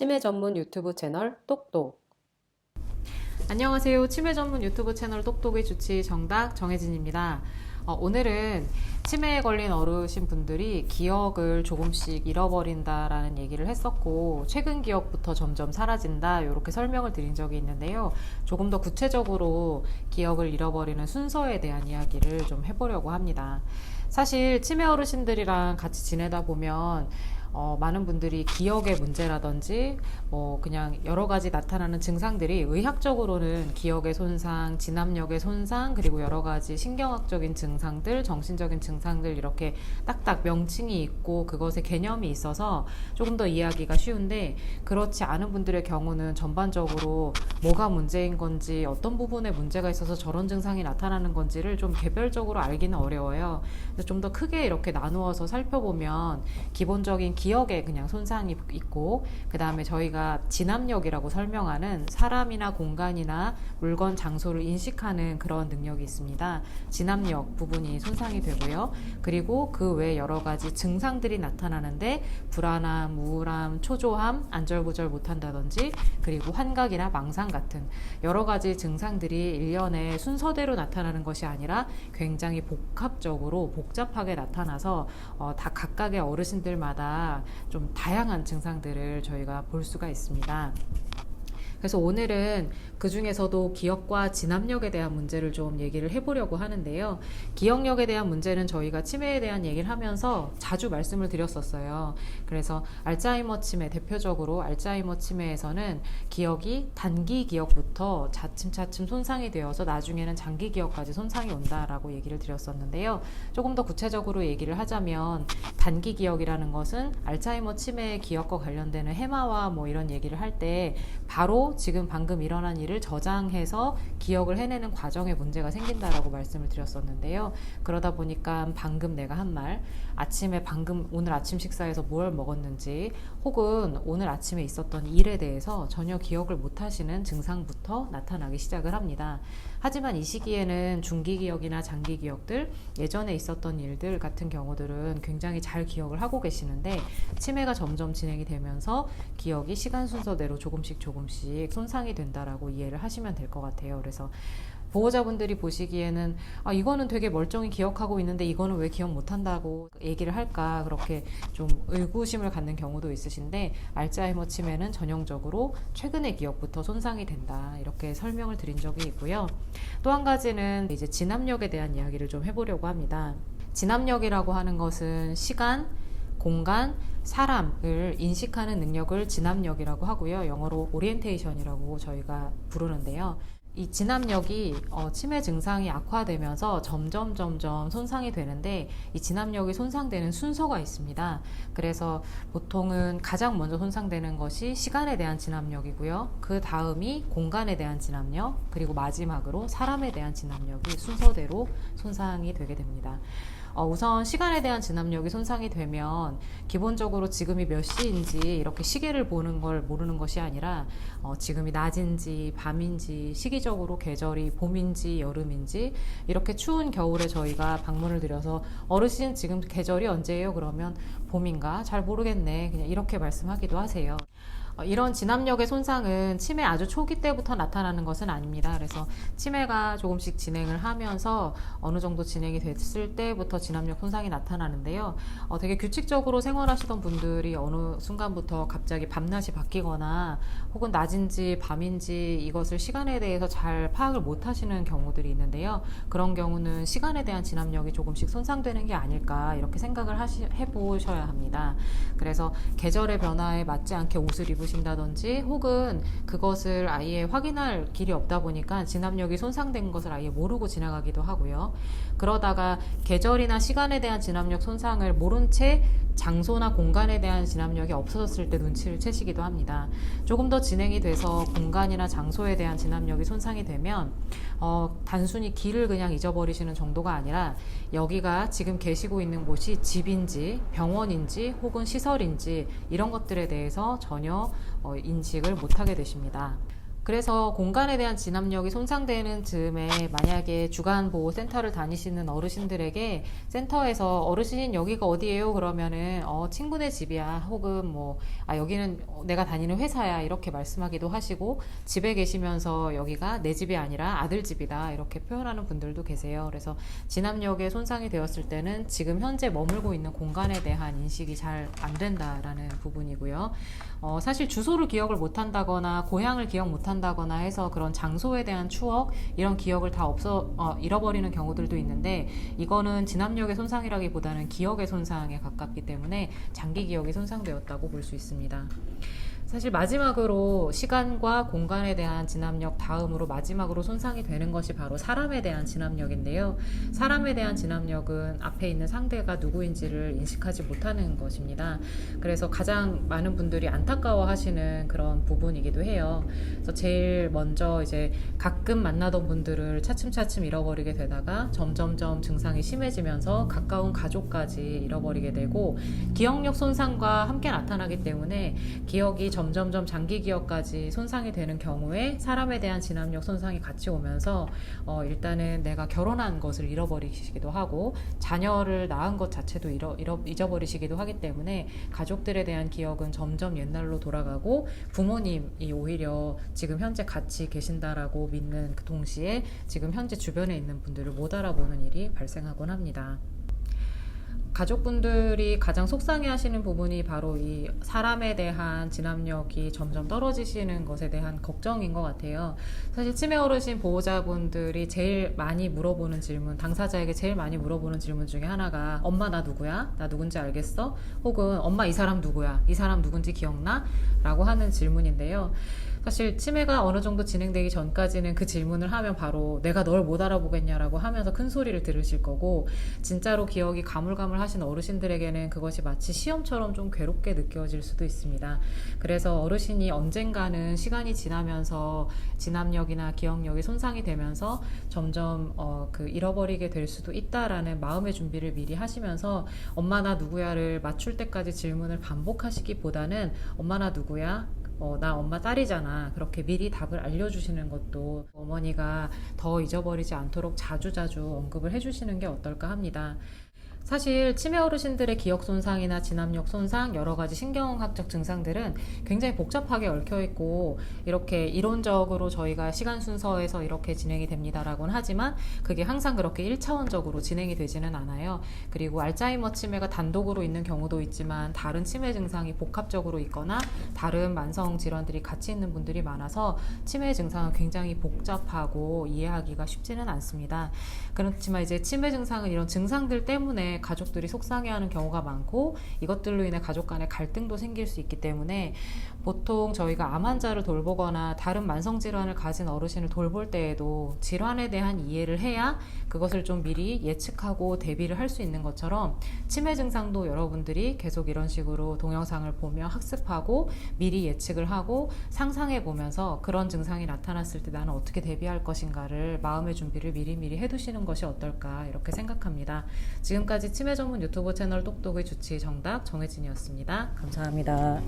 치매 전문 유튜브 채널 똑똑. 안녕하세요. 치매 전문 유튜브 채널 똑똑의 주치 정닥 정혜진입니다. 어, 오늘은 치매에 걸린 어르신 분들이 기억을 조금씩 잃어버린다라는 얘기를 했었고, 최근 기억부터 점점 사라진다, 이렇게 설명을 드린 적이 있는데요. 조금 더 구체적으로 기억을 잃어버리는 순서에 대한 이야기를 좀 해보려고 합니다. 사실 치매 어르신들이랑 같이 지내다 보면 어, 많은 분들이 기억의 문제라든지 뭐 그냥 여러 가지 나타나는 증상들이 의학적으로는 기억의 손상, 진압력의 손상, 그리고 여러 가지 신경학적인 증상들, 정신적인 증상들 이렇게 딱딱 명칭이 있고 그것의 개념이 있어서 조금 더 이해하기가 쉬운데 그렇지 않은 분들의 경우는 전반적으로 뭐가 문제인 건지 어떤 부분에 문제가 있어서 저런 증상이 나타나는 건지를 좀 개별적으로 알기는 어려워요. 좀더 크게 이렇게 나누어서 살펴보면 기본적인 기억에 그냥 손상이 있고 그 다음에 저희가 진압력이라고 설명하는 사람이나 공간이나 물건 장소를 인식하는 그런 능력이 있습니다. 진압력 부분이 손상이 되고요. 그리고 그 외 여러 가지 증상들이 나타나는데 불안함, 우울함, 초조함, 안절부절 못한다든지 그리고 환각이나 망상 같은 여러 가지 증상들이 일련의 순서대로 나타나는 것이 아니라 굉장히 복합적으로 복잡하게 나타나서 어, 다 각각의 어르신들마다 좀 다양한 증상들을 저희가 볼 수가 있습니다. 그래서 오늘은 그 중에서도 기억과 진압력에 대한 문제를 좀 얘기를 해보려고 하는데요. 기억력에 대한 문제는 저희가 치매에 대한 얘기를 하면서 자주 말씀을 드렸었어요. 그래서 알츠하이머 치매, 대표적으로 알츠하이머 치매에서는 기억이 단기 기억부터 차츰차츰 손상이 되어서 나중에는 장기 기억까지 손상이 온다라고 얘기를 드렸었는데요. 조금 더 구체적으로 얘기를 하자면 단기 기억이라는 것은 알츠하이머 치매의 기억과 관련되는 해마와 뭐 이런 얘기를 할 때 바로 지금 방금 일어난 일을 저장해서 기억을 해내는 과정에 문제가 생긴다라고 말씀을 드렸었는데요. 그러다 보니까 방금 내가 한 말, 아침에 방금 오늘 아침 식사에서 뭘 먹었는지 혹은 오늘 아침에 있었던 일에 대해서 전혀 기억을 못 하시는 증상부터 나타나기 시작을 합니다. 하지만 이 시기에는 중기 기억이나 장기 기억들, 예전에 있었던 일들 같은 경우들은 굉장히 잘 기억을 하고 계시는데 치매가 점점 진행이 되면서 기억이 시간 순서대로 조금씩 조금씩 손상이 된다라고 이해를 하시면 될 것 같아요. 그래서 보호자분들이 보시기에는 아 이거는 되게 멀쩡히 기억하고 있는데 이거는 왜 기억 못한다고 얘기를 할까 그렇게 좀 의구심을 갖는 경우도 있으신데 알츠하이머 치매는 전형적으로 최근의 기억부터 손상이 된다 이렇게 설명을 드린 적이 있고요. 또 한 가지는 이제 진압력에 대한 이야기를 좀 해보려고 합니다. 진압력이라고 하는 것은 시간, 공간, 사람을 인식하는 능력을 진압력이라고 하고요. 영어로 오리엔테이션이라고 저희가 부르는데요. 이 진압력이 어, 치매 증상이 악화되면서 점점 점점 손상이 되는데 이 진압력이 손상되는 순서가 있습니다. 그래서 보통은 가장 먼저 손상되는 것이 시간에 대한 진압력이고요. 그 다음이 공간에 대한 진압력, 그리고 마지막으로 사람에 대한 진압력이 순서대로 손상이 되게 됩니다. 어, 우선 시간에 대한 진압력이 손상이 되면 기본적으로 지금이 몇 시인지 이렇게 시계를 보는 걸 모르는 것이 아니라 어, 지금이 낮인지 밤인지 시기적으로 계절이 봄인지 여름인지 이렇게 추운 겨울에 저희가 방문을 드려서 어르신 지금 계절이 언제예요? 그러면 봄인가? 잘 모르겠네. 그냥 이렇게 말씀하기도 하세요. 어, 이런 진압력의 손상은 치매 아주 초기 때부터 나타나는 것은 아닙니다. 그래서 치매가 조금씩 진행을 하면서 어느 정도 진행이 됐을 때부터 진압력 손상이 나타나는데요. 어, 되게 규칙적으로 생활하시던 분들이 어느 순간부터 갑자기 밤낮이 바뀌거나 혹은 낮인지 밤인지 이것을 시간에 대해서 잘 파악을 못 하시는 경우들이 있는데요. 그런 경우는 시간에 대한 진압력이 조금씩 손상되는 게 아닐까 이렇게 생각을 하시, 해보셔야 합니다. 그래서 계절의 변화에 맞지 않게 옷을 입으 신다든지 혹은 그것을 아예 확인할 길이 없다 보니까 진압력이 손상된 것을 아예 모르고 지나가기도 하고요. 그러다가 계절이나 시간에 대한 진압력 손상을 모른 채 장소나 공간에 대한 진압력이 없어졌을 때 눈치를 채시기도 합니다. 조금 더 진행이 돼서 공간이나 장소에 대한 진압력이 손상이 되면 어, 단순히 길을 그냥 잊어버리시는 정도가 아니라 여기가 지금 계시고 있는 곳이 집인지 병원인지 혹은 시설인지 이런 것들에 대해서 전혀 어, 인식을 못하게 되십니다. 그래서 공간에 대한 진압력이 손상되는 즈음에 만약에 주간보호센터를 다니시는 어르신들에게 센터에서 어르신 여기가 어디예요? 그러면은 어, 친구네 집이야. 혹은 뭐, 아, 여기는 내가 다니는 회사야. 이렇게 말씀하기도 하시고 집에 계시면서 여기가 내 집이 아니라 아들 집이다. 이렇게 표현하는 분들도 계세요. 그래서 진압력에 손상이 되었을 때는 지금 현재 머물고 있는 공간에 대한 인식이 잘 안 된다라는 부분이고요. 어, 사실 주소를 기억을 못 한다거나 고향을 기억 못 한다 거나 해서 그런 장소에 대한 추억 이런 기억을 다 없어 어, 잃어버리는 경우들도 있는데 이거는 진압력의 손상이라기보다는 기억의 손상에 가깝기 때문에 장기 기억이 손상되었다고 볼 수 있습니다. 사실 마지막으로 시간과 공간에 대한 진압력 다음으로 마지막으로 손상이 되는 것이 바로 사람에 대한 진압력인데요. 사람에 대한 진압력은 앞에 있는 상대가 누구인지를 인식하지 못하는 것입니다. 그래서 가장 많은 분들이 안타까워 하시는 그런 부분이기도 해요. 그래서 제일 먼저 이제 가끔 만나던 분들을 차츰차츰 잃어버리게 되다가 점점점 증상이 심해지면서 가까운 가족까지 잃어버리게 되고 기억력 손상과 함께 나타나기 때문에 기억이 점점점 장기 기억까지 손상이 되는 경우에 사람에 대한 진압력 손상이 같이 오면서 어, 일단은 내가 결혼한 것을 잃어버리시기도 하고 자녀를 낳은 것 자체도 잃어, 잃어, 잊어버리시기도 하기 때문에 가족들에 대한 기억은 점점 옛날로 돌아가고 부모님이 오히려 지금 현재 같이 계신다라고 믿는 그 동시에 지금 현재 주변에 있는 분들을 못 알아보는 일이 발생하곤 합니다. 가족분들이 가장 속상해 하시는 부분이 바로 이 사람에 대한 진압력이 점점 떨어지시는 것에 대한 걱정인 것 같아요. 사실 치매 어르신 보호자분들이 제일 많이 물어보는 질문, 당사자에게 제일 많이 물어보는 질문 중에 하나가 엄마 나 누구야? 나 누군지 알겠어? 혹은 엄마 이 사람 누구야? 이 사람 누군지 기억나? 라고 하는 질문인데요. 사실 치매가 어느 정도 진행되기 전까지는 그 질문을 하면 바로 내가 널 못 알아보겠냐라고 하면서 큰 소리를 들으실 거고 진짜로 기억이 가물가물하신 어르신들에게는 그것이 마치 시험처럼 좀 괴롭게 느껴질 수도 있습니다. 그래서 어르신이 언젠가는 시간이 지나면서 진압력이나 기억력이 손상이 되면서 점점 어, 그 잃어버리게 될 수도 있다라는 마음의 준비를 미리 하시면서 엄마 나 누구야를 맞출 때까지 질문을 반복하시기보다는 엄마 나 누구야 어, 나 엄마 딸이잖아. 그렇게 미리 답을 알려주시는 것도 어머니가 더 잊어버리지 않도록 자주자주 언급을 해주시는 게 어떨까 합니다. 사실 치매 어르신들의 기억 손상이나 진압력 손상, 여러 가지 신경학적 증상들은 굉장히 복잡하게 얽혀 있고 이렇게 이론적으로 저희가 시간 순서에서 이렇게 진행이 됩니다라고는 하지만 그게 항상 그렇게 1차원적으로 진행이 되지는 않아요. 그리고 알츠하이머 치매가 단독으로 있는 경우도 있지만 다른 치매 증상이 복합적으로 있거나 다른 만성 질환들이 같이 있는 분들이 많아서 치매 증상은 굉장히 복잡하고 이해하기가 쉽지는 않습니다. 그렇지만 이제 치매 증상은 이런 증상들 때문에 가족들이 속상해하는 경우가 많고 이것들로 인해 가족 간의 갈등도 생길 수 있기 때문에 보통 저희가 암 환자를 돌보거나 다른 만성 질환을 가진 어르신을 돌볼 때에도 질환에 대한 이해를 해야 그것을 좀 미리 예측하고 대비를 할 수 있는 것처럼 치매 증상도 여러분들이 계속 이런 식으로 동영상을 보며 학습하고 미리 예측을 하고 상상해 보면서 그런 증상이 나타났을 때 나는 어떻게 대비할 것인가를 마음의 준비를 미리미리 해두시는 것이 어떨까 이렇게 생각합니다. 지금까지 치매 전문 유튜브 채널 똑똑의 주치 정답 정혜진이었습니다. 감사합니다.